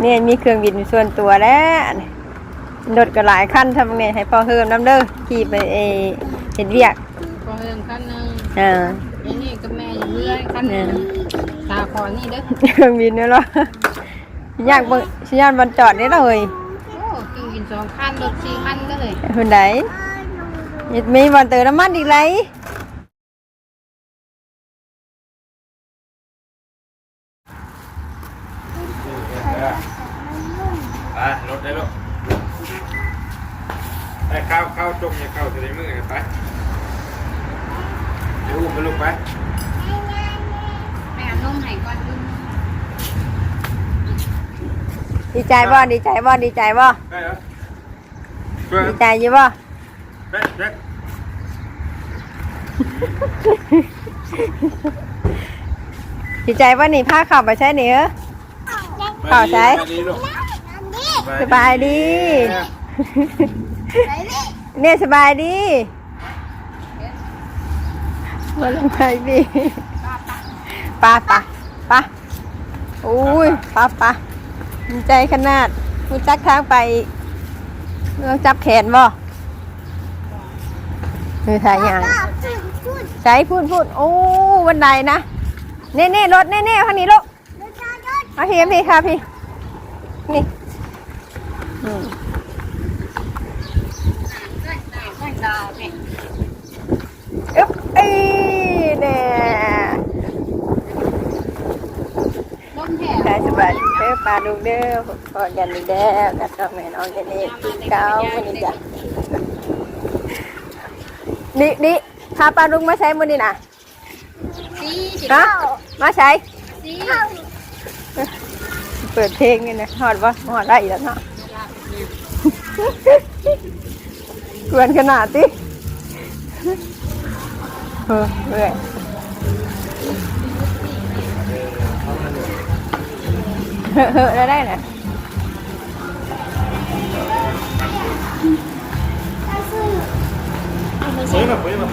เนี่ยมีเครื่องบินส่วนตัวแล้วรถก็หลายคันทำเนี่ยให้พ่อเฮิมน้ำเด้อขี่ไปเอเห็นเวียกพอเพิ่มขั้นหนึ่งอ่าไอ้นี่กับแม่อยู่เรื่อยขั้นหนึ่งตาคอนี่เด้อเครื่องบินเนี่ยเหรออยากเบิ่งสิยานบนจอดได้เลยโอ้กินกินสองขั้นรถสี่ขั้นก็เลยคนไหนมีบอลเติมน้ำมันอีกไร ไปรถได้ลูกไปเข้าเข้าจมอย่าเข้าใส่มือไปเดี๋ยวอุ้มไปลูกไป แม่เอานมให้ก่อนลุง ดีใจบ่ดีใจบ่ดีใจบ่ไปเหรอเพื่อนดีใจอยี่บ่ไปไปดีใจบ่นี่พาเขับไปใช้เหนือเข้าใช้ ไปดีลูกสบายดี เนี่ยสบายดีมาลงไปดีป้าป้าป้าอุ้ยป้าป้า ดีใจขนาดมีจักทางไปต้องจับแขนบ่มือถ่ายอย่างใช้พูดพูดโอ้บันไดนะเน่เน่รถเน่เน่ข้างนี้ลูกมาพี่พี่ค่ะพี่นี่อืมใส่ดาวเนี่ยอึ๊บเอ้ยแน่ ล มแห่ได้สบายเด้อปลาดูเด้อพอยันดีเด้อกัดดอกแม่น้องเจนี่กินเก้าวันนี้จ้ะดิดิพาปลาดุงมาใช้มือนี่นะสีสิฮะมาใช้สีเปิดเพลงนี่นะฮอดวะฮอดได้อีกแล้วเนาะกวนขนาดติเออเรื่อย เฮ้อเฮ้อแล้วได้นะเฮ้ยมาเฮ้ยมา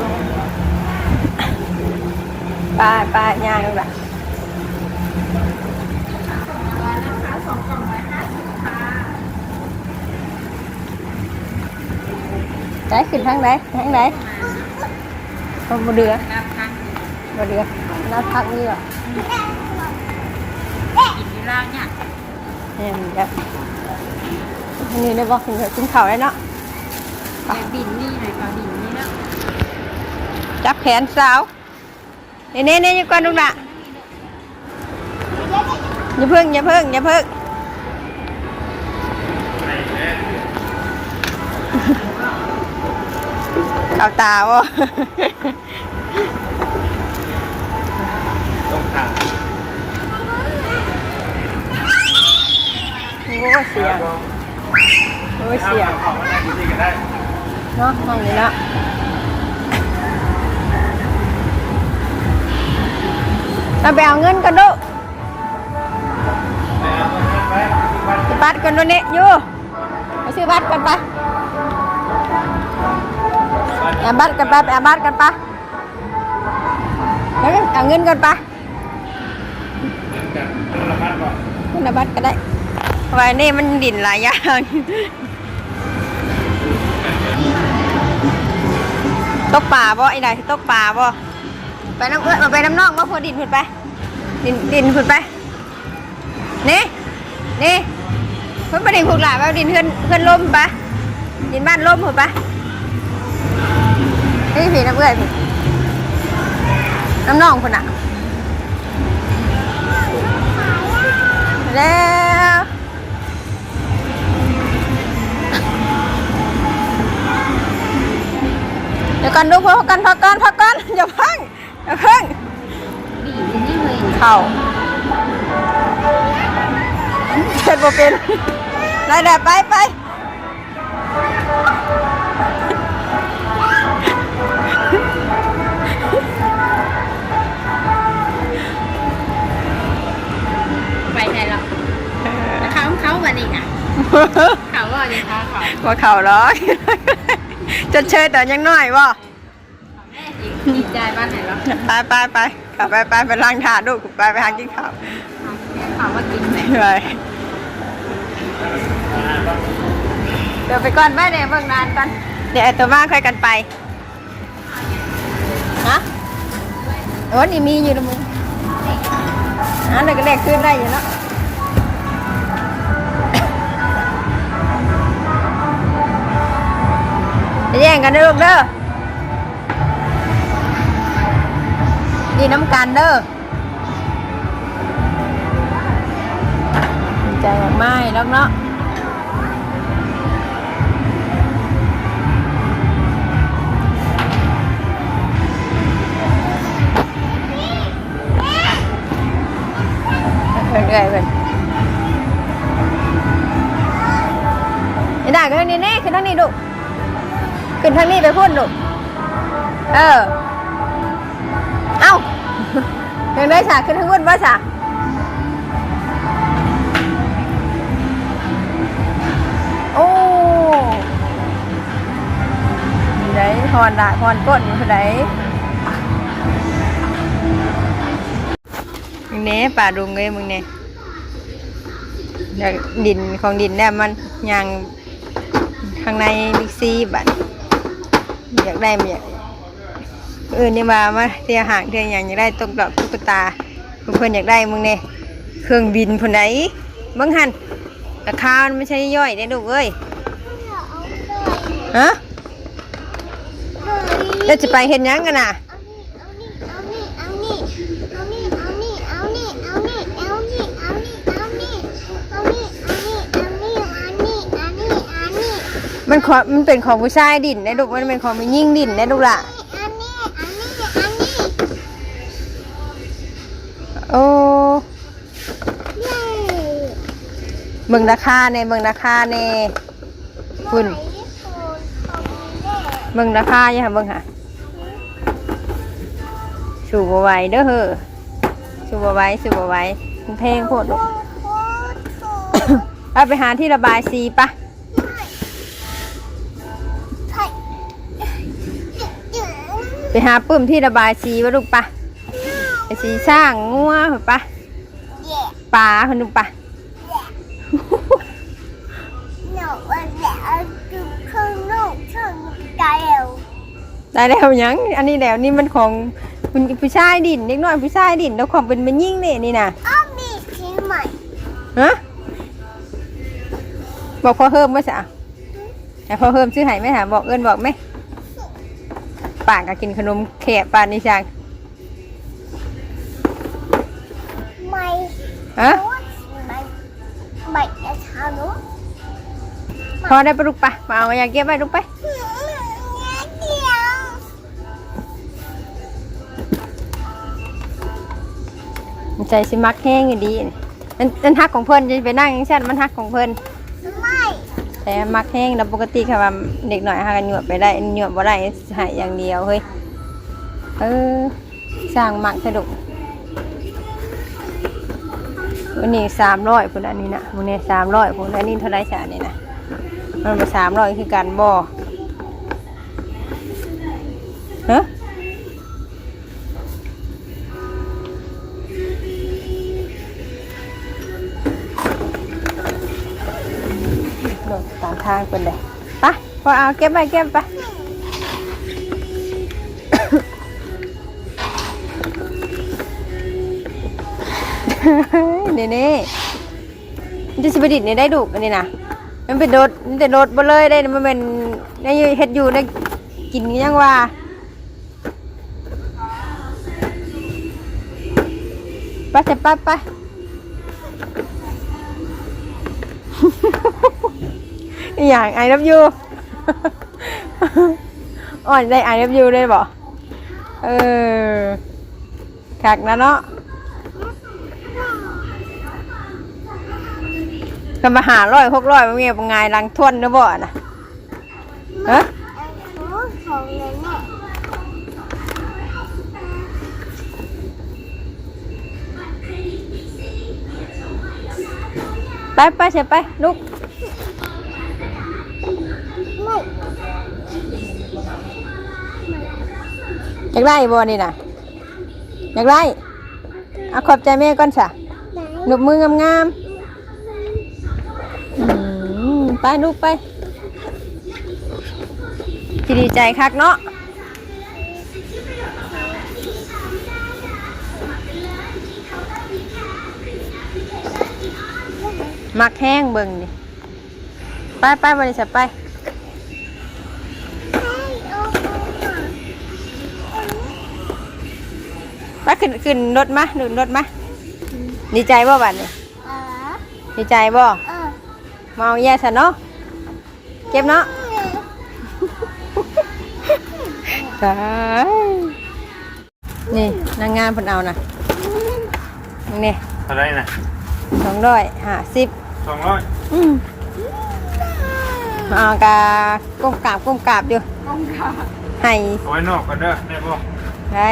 ป้าป้าย่างดูละได้ขึ้นทางไหนทางไหนเอามาเดือนับครั้งมาเดือน้าพักนี่เหรอ กินเวลาเนี่ยเนี่ยมันจะอันนี้ได้บอกถึงกินข้าวได้เนาะแกบินนี่เลยค่ะบินนี่แล้วจับแขนสาวเน่เน่เน่อยู่ก่อนดูละอย่าเพิ่งอย่าเพิ่งอย่าเพิ่งข่าวตาวะ ต้องถาม โอ้เสียงโอ้เสียงของมันได้ดีกันได้เนาะนั่งอยู่เนะเราไปเอาเงินกันดูบัตรกันดูนี่อยู่ไปซื้อบัตรกันไปเอาบัตรกันไปไปเอาบัตรกันไปเอาเงินเอาเงินกันไปะเงินเอาบัตรก็ได้ ไว้นี่มันดินหลายอย่างตกป่าบ่ไอ้ไหนตกป่าบ่ไปน้ำเอื้อมาไปน้ำนอกมาพอดินพุ่นไป ดินดินพุ่นไปนี่นี่เพิ่นไปดินผูกหลาไปดินเพื่อนเพื่อนล่มไปดินบ้านล่มพุ่นไปนี่ผีน้ำเอื้อยพี่น้ำนองพุ่นอะแล้ว ดี๋ยวกันดูพอกันพักกันพักกันอย่าพังอย่าพังบินนี่เลยเข่าเช็ดบ่เป็นได้แดดไปไปไปไหนหรอเขาเขาวันนี้นะเขาว่าจะพาเขาว่าเข่าหรอก จะเชยแต่ยังน้อยบ่แม่ดีใจบ้านไหนหรอไปไปไปกลับไปไปไปล้างถาดลูกไปไปหากินข้าวเขาว่ากินไหนไปเดี๋ยวไปก่อนแม่เนี่ยเบิ่งนานกันเดี๋ยวไอ้ตัวมาค่อยกันไปฮะโอ้นี่มีอยู่นะมึงอันนั้นก็แลกขึ้นได้อยู่เนาะ แย่งกันเด้อลูกเด้อนี่น้ำกันเด้อใจไม่แล้วเนาะเรื่อยๆเพิ่นไอ้ด่าขึ้นทางนี้แน่ขึ้นทางนี้ดุ ขึ้นทางนี้ไปพุ่นดุเออ เอ้ายังได้ฉากขึ้นทางบนว่าฉากโอ้ไหนพรด่าพรก้นอยู่ไหนมึงเน่ป่าดุงเลยมึงเน่อยดินของดินเนี่ยมันยางข้างในบิ๊กซีบัด อยากได้มั้ยเออนี่มามาเตียห่างเตียอย่างอยากได้ตุ๊กดอกตุ๊กตาเพื่อนอยากได้มึงเนี่ยเครื่องบินผนไหนบังหันราคามันไม่ใช่ย่อยได้ดูเอ้ยฮะแล้วจะไปเห็นยังกันน่ะ มันขอมันเป็นของผู้ชายดินนะลูกมันเป็นของผู้หญิงดินนะลูกล่ะโอ้เบิ่งราคาในเบิ่งราคาในคุณเบิ่งราคาอย่าหาเบิ่งหะสูบไหวเด้อเฮ้อสูบไหวสูบไหวมันเพลงโคตรลูกเอาไปหาที่ระบายสีปะ ไปหาปื้มที่ระบายสีวะลูกปะไปสีช่างงัวเหรอปะปลาคนลูกปะได้แล้วยังอันนี้แล้วนี่มันของคุณผู้ชายดินเล็กน้อยผู้ชายดินแล้วของเป็นมันยิ่งเนี่ยนี่นะฮะบอกพ่อเพิ่มไหมสะแต่พ่อเพิ่มซื้อให้ไหมหาบอกเอิญบอกไหม ป่านก็กินขนมแขกป่านนี่จังฮะพอได้ปะลูกปะมาเอาอยากเก็บไว้ลูกไปมันใจสิมักแห้งอยู่ดีนั่นนั่นฮักของเพิ่นจะไปนั่งอยังชันมันฮักของเพิ่น แต่มักแห้งแล้วปกติค่ะว่าเด็กหน่อยหากันหยวดไปได้หยวบ่ได้หายอย่างเดียวเฮ้ยเออสร้างมักสะดุกวันนี้สามร้อยพุ่นอันนี้นะวันนี้สามร้อยพุ่นอันนี้เท่าไรสานี่นะมันมาสามร้อยคือการบ่ฮะ ทางเป็นเลยไปพอเอาเก็บไปเก็บไปนี่นี่มันจะสิบดิดนี่ได้ดุอันนี้นะมันเป็นโดดมันจะโดดบ่เลยได้มันเป็นได้เฮ็ดอยู่ได้กินยังว่าไปจะไปไป อย่างไอรับยูอ่อนได้ไอรับยูได้บ่เออคักนะเนาะก็มาหาร้อยหกร้อยมันเงียบงายลังทวนเด้อบ่น่ะฮะไปไปเสียไปลูก อยากได้บ่นี่นะอยากได้เอาขอบใจแม่ก่อนสะหนบมืองามๆอืมไปลูกไปที่ดีใจคักเนาะมักแห้งเบิ่งดิไปไปบริษัทไป ไปขึ้นขึ้นรถมาขึ้นรถมาดีใจบ่บัดนี่ดีใจบ่เมาแย่ซะเนาะเจ็บเนาะตายนี่นางงามเพิ่นเอานะนี่เท่าไหรนะสองร้อยห้าสิบสองร้อยอืมเอากาก้มกราบก้มกราบอยู่ต้องค่ะให้เอาไว้นอกกันเด้อได้บ่ได้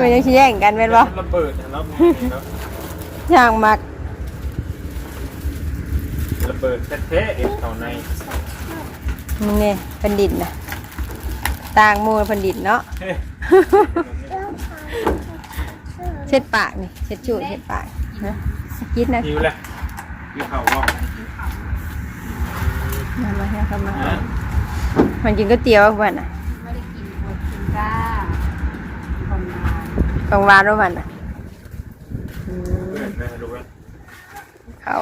มันยังชี้แย่งกันเป็นบ่ระเบิดแล้วช่างมักระเบิดแท้ๆเอ็ดเท่าในนี่เป็นดินนะต่างหมูเป็นดินเนาะเฮ้ยเช็ดปากนี่เช็ดจูดเช็ดปากนะกินนะหิวเลยหิวข้าวบ่มามาให้เข้ามามันกินก๋วยเตี๋ยววันน่ะ ไม่ได้กินหมดกินจ้าคนมา บางวานว่ามันน่ะอืมเบิดแม่ลูกเอ้ยเขา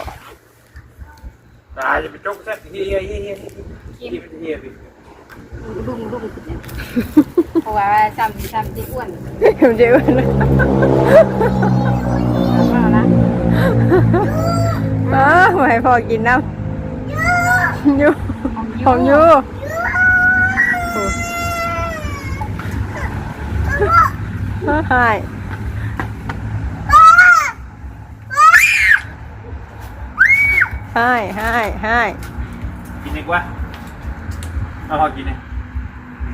ตายจะไปจกซะเฮียเฮียเฮียเฮียเฮียดิดุ้งดุ้งขึ้นเนี่ยเพราะว่าซ้ำซ้ำที่อ้วนเดี๋ยวเดี๋ยวนะว่าละอ๋อไม่ให้พ่อกินน้ำอยู่ของอยู่โอ้ ใช่ให้ให้ให้กินดีกว่าเอาพอกินเนี่ย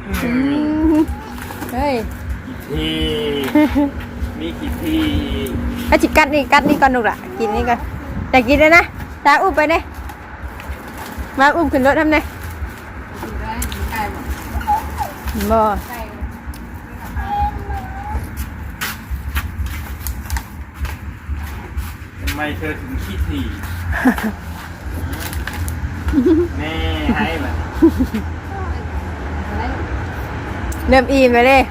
อืมเฮ้ยกี่ทีมีกี่ทีไอาจิกัดนี่กัดนี่ก่อนลูกละกินนี่ก่อนแต่กินเลยนะตาอุ้มไปเนี่ยมาอุ้มขึ้นรถทำเนี่ยกินได้กินไก่หมดบ่ ไก่ทำไมเธอถึงขี้ทีแม่ให้แบบอะไรเริ่มอิ่มไปเลย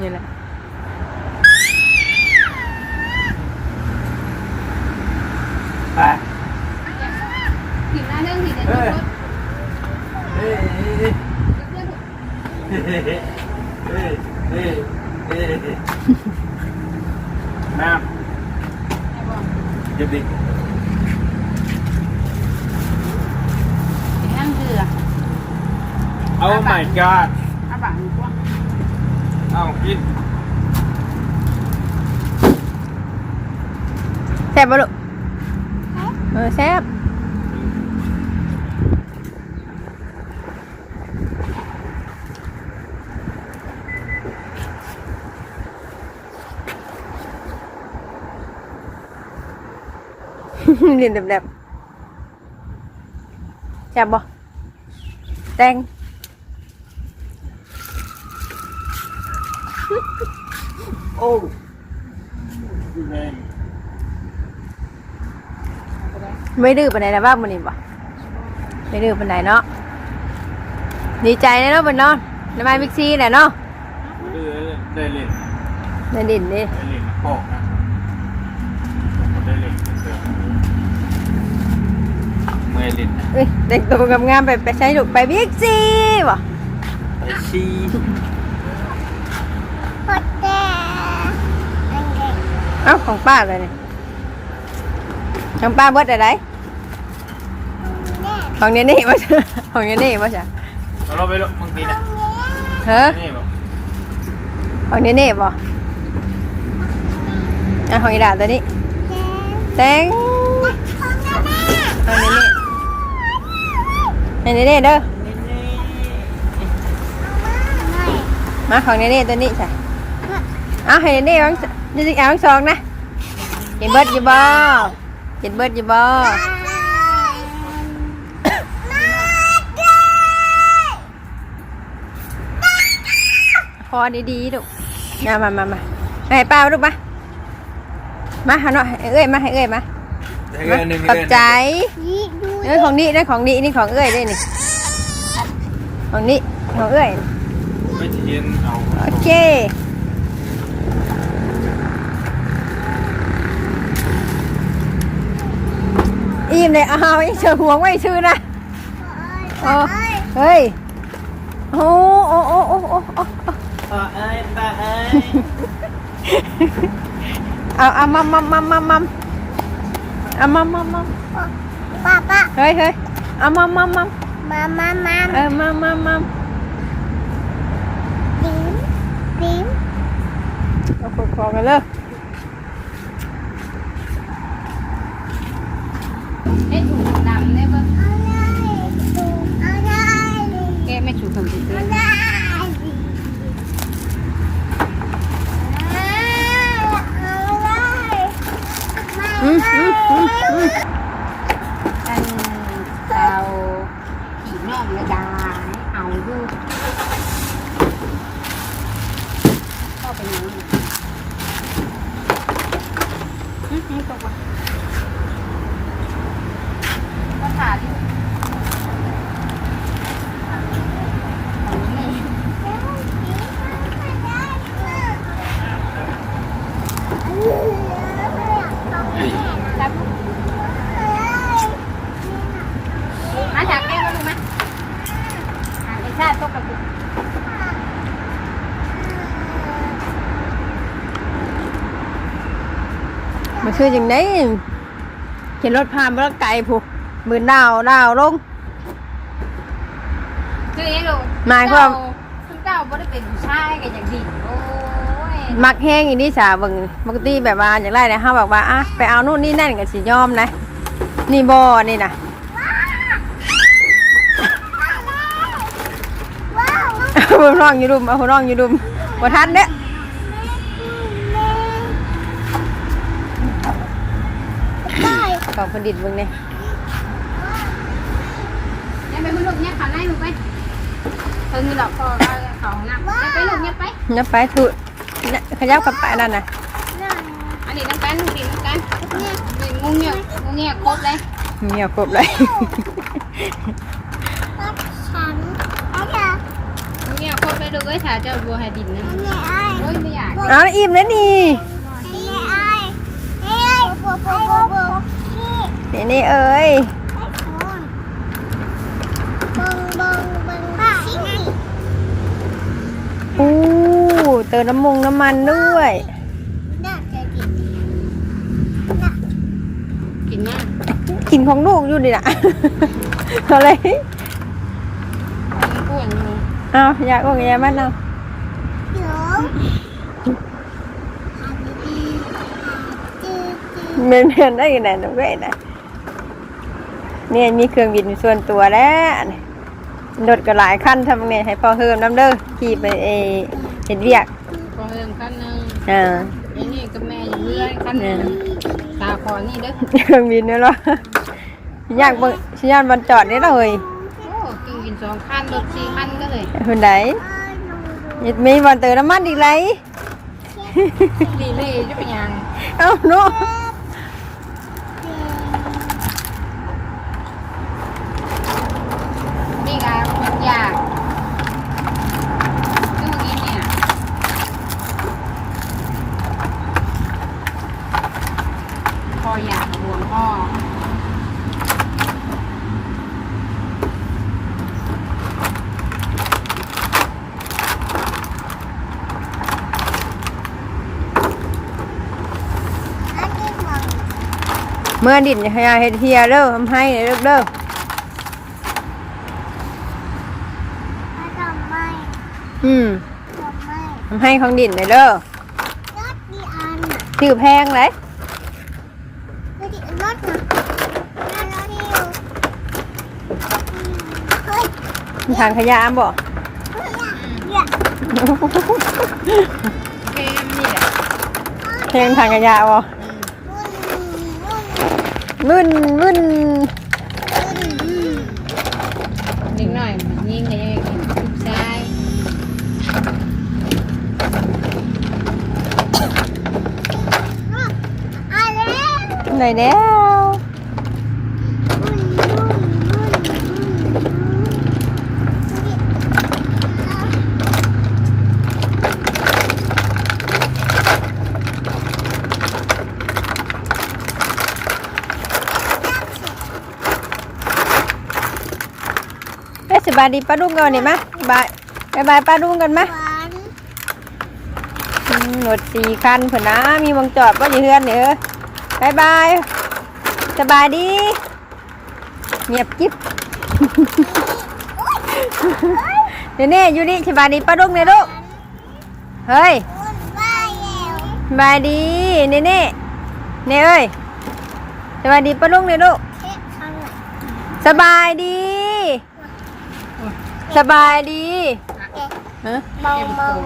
นี่แหละไปกินหน้าเรื่องที่เด็ดรถเฮ้ยเฮ้ยเฮ้ย เพื่อน เฮ้ยเฮ้ยเฮ้ยเฮ้ยน้ำเดี๋ยวดิ กินนั่งเดือ Oh my god อาบังกว่าเอากินแซ่บปะลูกเออแซ่บเรียนแบบๆแซ่บบ่แตง โอ้แม่งไม่ดื้อปานใดนะบ้างมันนี่บ่ไม่ดื้อปานใดเนาะดีใจเลยเนาะบนเนาะน้ำมันบิ๊กซีแหละเนาะเออได้เล่นในดินดิได้เล่นนะปอกนะได้เล่นเสริมเมื่อยเล่นนะเอ้ยแต่งตัวงามๆไปไปใช้ลูกไปบิ๊กซีบ่ไปชี้ เอ้าของป้าเลยนี่ของป้าเบิดอะไรของเนนี่บ่ใช่ของเนนี่บ่ใช่เราเราไปลงบางทีนะเฮ้อนี่บอกของเนนี่บ่อะของอีดาตัวนี้แตงของเนนี่ให้เนนี่เด้อมาของเนนี่ตัวนี้ใช่เอาให้เนนี่เอาจะสิเอาทั้งสองนะกินเบิดอยู่บ่กินเบิดอยู่บ่พอดีๆลูกมามามามาให้ป้ามาลูกมามาหาหน่อยให้เอ้ยมาให้เอ้ยมาให้เงินหนึ่งขอบใจนี่ดูเออของนี่ได้ของนี่นี่ของเอ้ยได้นี่ของนี่ของเอ้ย ไม่เทียนเอาโอเค อิ่มเลยเอาไอ้เชื่อห่วงไว้ชื่อนะโอ้เฮ้ยโอ้โอ้โอ้โอ้โอ้โอ้ป้าเอ้ยป้าเอ้ยเอาเอามัมมัมมัมมัมมัมเอามัมมัมมัมป้าป้าเฮ้ยเฮ้ยเอามัมมัมมัมมามามาเออมัมมัมมัมดิ้มดิ้มเอาขอขอกันเลย เฮ็ดถุงดำได้บ่ อะไรดูอะไร แกไม่ถูกคำติด อะไรอะไร อืมอืมอืมอืม อันเจ้าผีน้องระดาเอาอยู่เข้าไปยังอือหือตกว่ะก็ขาดอยู่เอานี่จับ มาจากแก้วมาดูไหมอ่านไอ้ชาติตกกับกูมันคืออย่างนี้เข็นรถผ่านบรถไก่ผูกมือดาวดาวลงคือไอ้ลูกหมายความ คุณเจ้าบ่ได้เป็นผู้ชายกันอย่างดีโอ้ยมักแห้งอีนี่สาเบิ่งปกติแบบว่าอย่างไรนะฮะบอกว่าอะไปเอานู่นนี่นั่นกับสิยอมนะ นี่บ่นี่นะ ว้าว เอาหัวน้องอยู่ดุมเอาหัวน้องอยู่ดุมบ่ทันเด้อได้ของผลิตเบิ่งเนี่ยเนี่ยไปคุณลูกเนี่ยเขาไล่ลูกไปเพิ่งดอกคอเขาของน้ำเนี่ยไปลูกเนี่ยไปนับไปถูกน่ะขยับกลับไปนั่นน่ะนั่นอันนี้น้ำกันดิน้ำกันนี่งูเงี้ยงูเงี้ยครบเลยเงียบกบเลย ก็ฉันอะไร งู เงี้ยครบเลยลูกเอ้ยถ้าเจ้าบัวให้ดินนะนี่ไอ้โอ้ยไม่อยากเอาอิ่มแล้วนี่ นี่ไอ้นี่ไอ้บัวบัวบัวบัวนี่นี่นี่เอ้ยไอ้คนบังบังบังบ้าที่ไหนอู้เติมน้ำมงน้ำมันด้วยน่าจะกินน่ากินง่ายกินของลูกอยู่ดิน่ะเอาเลยมันอ้วนอยู่ เอาอยากบอกอยากมันเอาเดี๋ยวทำดีจืดจืดเมนเมนได้ยังไงน้องเว้ยนะเนี่ยมีเครื่องบินส่วนตัวแล้วรถก็หลายขั้นทำไงให้พอเฮิมน้ำเด้อขี่ไปเอเห็นเรียกพอเริ่มขั้นหนึงอ่าไอ้นี่กับแม่อยู่เรื่อยขั้นหนึงตาคอนี่เด้อเครื่องบินนี่หรออยากเบิ่งชิยานบอลจอดนี่เลยโอ้กินกิน สองขั้นรถสี่ขั้นก็เลยคนไหนยิดมีบอลเติมน้ำมันอีกไรดีเลยจะเป็นยังเอ้าโน้นี่ไงมันอยากดูนี้เนี่ยพออยากหัวพ่อ อันนี้มอง เมื่อดินให้เฮ็ดเฮียเด้อทำให้เด้อเด้อมาทำไมอืมทำไมทำให้ของดินเลยเด้อรถดีอันน่ะชื่อแพงเลยรถดีรถน่ะรถดีอยู่เฮ้ยทางขยะบ่เฮ้ยอย่าเกมนี่แหละเพลงทางขยะบ่วุ่นวุ่น มึนมึนเด็กหน่อยยิงกันยังกินทุกชายอะไรหน่อยแล้ว ส บายดีป้าดุ้งก่อนนี่มาบายบายบายป้าดุ้งกันมาหนอืมรถสี่คันเพิ่นนะมีวงจอดบ่อยู่เฮือนเนี่เอ้ยบายบายสบายดีเงียบกิ๊บเดี๋ยวนี่อยู่นี่สบายดีป้าดุ้งเนี่ยลูกเฮ้ยบาแล้วสบายดีเนี่นี่นี่เอ้ยสบายดีป้าดุ้งเนี่ยลูกสบายดี สบายดีฮะมองมอง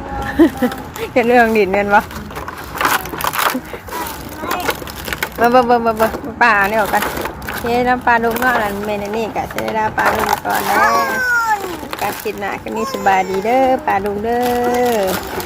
เห็นเรื่องดินเงินปะมาเบิ่งเบิ่งเบิ่งเบิ่งป่าเนี่ยออกกันเฮ้ยน้ำปลาดุงเนาะนั่นเมนอันนี่กะเสด็จปลาดุงก่อนนะการกินหนาก็มีสบายดีเด้อปลาดุงเด้อ